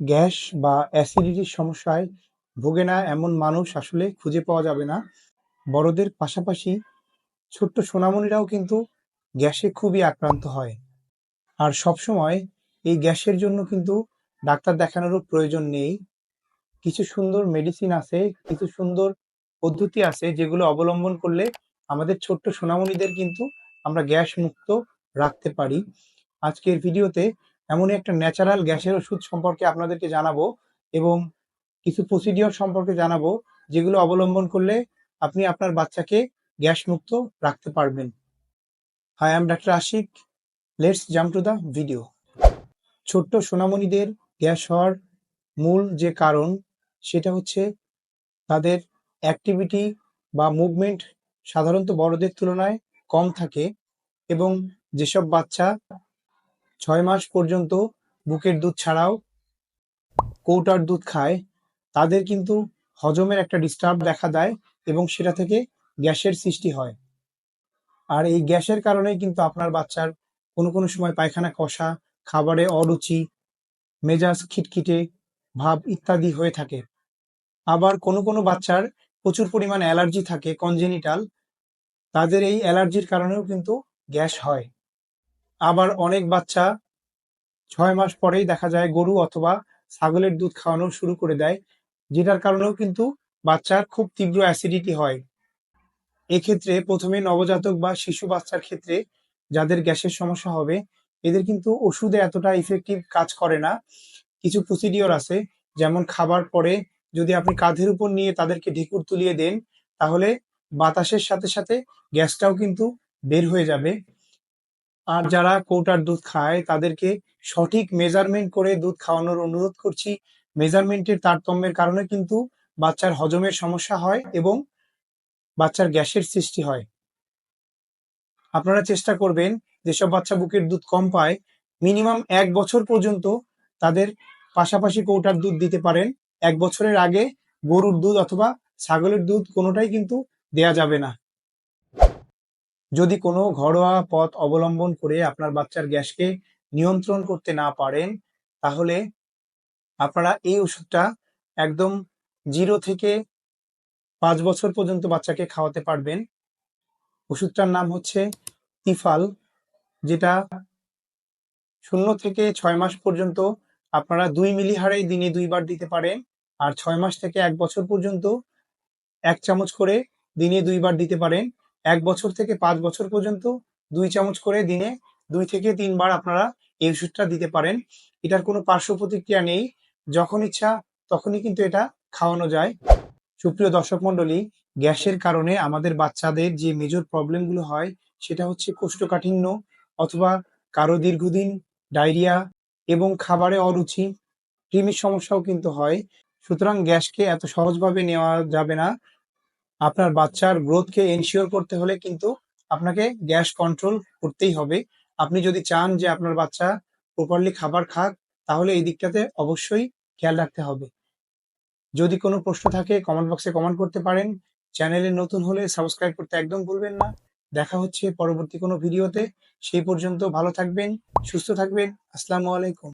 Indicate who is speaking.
Speaker 1: Gas বা অ্যাসিডিটির সমস্যায় ভোগে না এমন মানুষ আসলে খুঁজে পাওয়া যাবে না। বড়দের পাশাপাশি ছোট্ট সোনামণিরাও কিন্তু গ্যাসে খুবই আক্রান্ত হয়। আর সবসময় এই গ্যাসের জন্য কিন্তু ডাক্তার দেখানোরও প্রয়োজন নেই। কিছু সুন্দর মেডিসিন আছে, কিছু সুন্দর পদ্ধতি আছে যেগুলো অবলম্বন করলে আমাদের ছোট্ট সোনামণিদের কিন্তু আমরা গ্যাস মুক্ত রাখতে পারি। আজকের ভিডিওতে এমনই একটা ন্যাচারাল গ্যাসের ওষুধ সম্পর্কে আপনাদেরকে জানাব এবং কিছু প্রসিডিওর সম্পর্কে জানাব যেগুলো অবলম্বন করলে আপনি আপনার বাচ্চাকে গ্যাস মুক্ত রাখতে পারবেন। Hi I'm doctor Ashiq let's jump to the video ছোট্ট সোনামণিদের গ্যাস হওয়ার মূল যে কারণ, সেটা হচ্ছে তাদের অ্যাক্টিভিটি বা মুভমেন্ট সাধারণত বড়দের তুলনায় কম থাকে এবং যেসব বাচ্চা ছয় মাস পর্যন্ত বুকের দুধ ছাড়াও কৌটার দুধ খায়। তাদের কিন্তু হজমের একটা ডিস্টার্ব দেখা দেয় এবং সেটা থেকে গ্যাসের সৃষ্টি হয়। আর এই গ্যাসের কারণেই কিন্তু আপনার বাচ্চার কোনো কোনো সময় পায়খানা, কষা, খাবারে অরুচি, মেজাজ খিটখিটে, ভাব ইত্যাদি হয়ে থাকে। আবার কোনো কোনো বাচ্চার প্রচুর পরিমাণ অ্যালার্জি থাকে, কনজেনিটাল। তাদের এই অ্যালার্জির কারণেও কিন্তু গ্যাস হয়। আবার অনেক বাচ্চা ছয় মাস পরেই দেখা যায় গরু অথবা ছাগলের দুধ খাওয়ানো শুরু করে দেয়, যেটার কারণেও কিন্তু বাচ্চার খুব তীব্র অ্যাসিডিটি হয়। এক্ষেত্রে প্রথমে নবজাতক বা শিশু বাচ্চার ক্ষেত্রে যাদের গ্যাসের সমস্যা হবে, এদের কিন্তু ওষুধে এতটা ইফেক্টিভ কাজ করে না। কিছু প্রসিডিওর আছে, যেমন খাবার পরে যদি আপনি কাঁধের উপর নিয়ে তাদেরকে ঢেকুর তুলিয়ে দেন, তাহলে বাতাসের সাথে সাথে গ্যাসটাও কিন্তু বের হয়ে যাবে। আর যারা কৌটার দুধ খায়, তাদেরকে সঠিক মেজারমেন্ট করে দুধ খাওয়ানোর অনুরোধ করছি। মেজারমেন্টের তারতম্যের কারণে কিন্তু বাচ্চার হজমের সমস্যা হয় এবং বাচ্চার গ্যাসের সৃষ্টি হয়। আপনারা চেষ্টা করবেন যেসব বাচ্চা বুকের দুধ কম পায় মিনিমাম এক বছর পর্যন্ত তাদের পাশাপাশি কৌটার দুধ দিতে পারেন। এক বছরের আগে গরুর দুধ অথবা ছাগলের দুধ কোনোটাই কিন্তু দেয়া যাবে না। যদি কোনো ঘরোয়া পথ অবলম্বন করে আপনার বাচ্চার গ্যাসকে নিয়ন্ত্রণ করতে না পারেন, তাহলে আপনারা এই ওষুধটা একদম জিরো থেকে পাঁচ বছর পর্যন্ত বাচ্চাকে খাওয়াতে পারবেন। ওষুধটার নাম হচ্ছে ইফাল যেটা শূন্য থেকে ছয় মাস পর্যন্ত আপনারা দুই মিলি হারে দিনে দুইবার দিতে পারেন আর ছয় মাস থেকে এক বছর পর্যন্ত এক চামচ করে দিনে দুইবার দিতে পারেন। এক বছর থেকে পাঁচ বছর পর্যন্ত দুই চামচ করে দিনে দুই থেকে তিনবার আপনারা এই ওষুধটা দিতে পারেন। এটার কোনো পার্শ্ব প্রতিক্রিয়া নেই। যখন ইচ্ছা তখনই কিন্তু এটা খাওয়ানো যায়। সুপ্রিয় দর্শক মন্ডলী গ্যাসের কারণে আমাদের বাচ্চাদের যে মেজর প্রবলেমগুলো হয় সেটা হচ্ছে কোষ্ঠকাঠিন্য অথবা কারও দীর্ঘদিন ডায়রিয়া এবং খাবারে অরুচি, কৃমির সমস্যাও কিন্তু হয়। সুতরাং গ্যাসকে এত সহজভাবে নেওয়া যাবে না। আপনার বাচ্চার গ্রোথকে এনশিওর করতে হলে কিন্তু আপনাকে গ্যাস কন্ট্রোল করতেই হবে। আপনি যদি চান যে আপনার বাচ্চা প্রপারলি খাবার খাক, তাহলে এই দিকটাতে অবশ্যই খেয়াল রাখতে হবে। যদি কোনো প্রশ্ন থাকে কমেন্ট বক্সে কমেন্ট করতে পারেন। চ্যানেলে নতুন হলে সাবস্ক্রাইব করতে একদম ভুলবেন না। দেখা হচ্ছে পরবর্তী কোনো ভিডিওতে সেই পর্যন্ত ভালো থাকবেন, সুস্থ থাকবেন। আসসালামু আলাইকুম।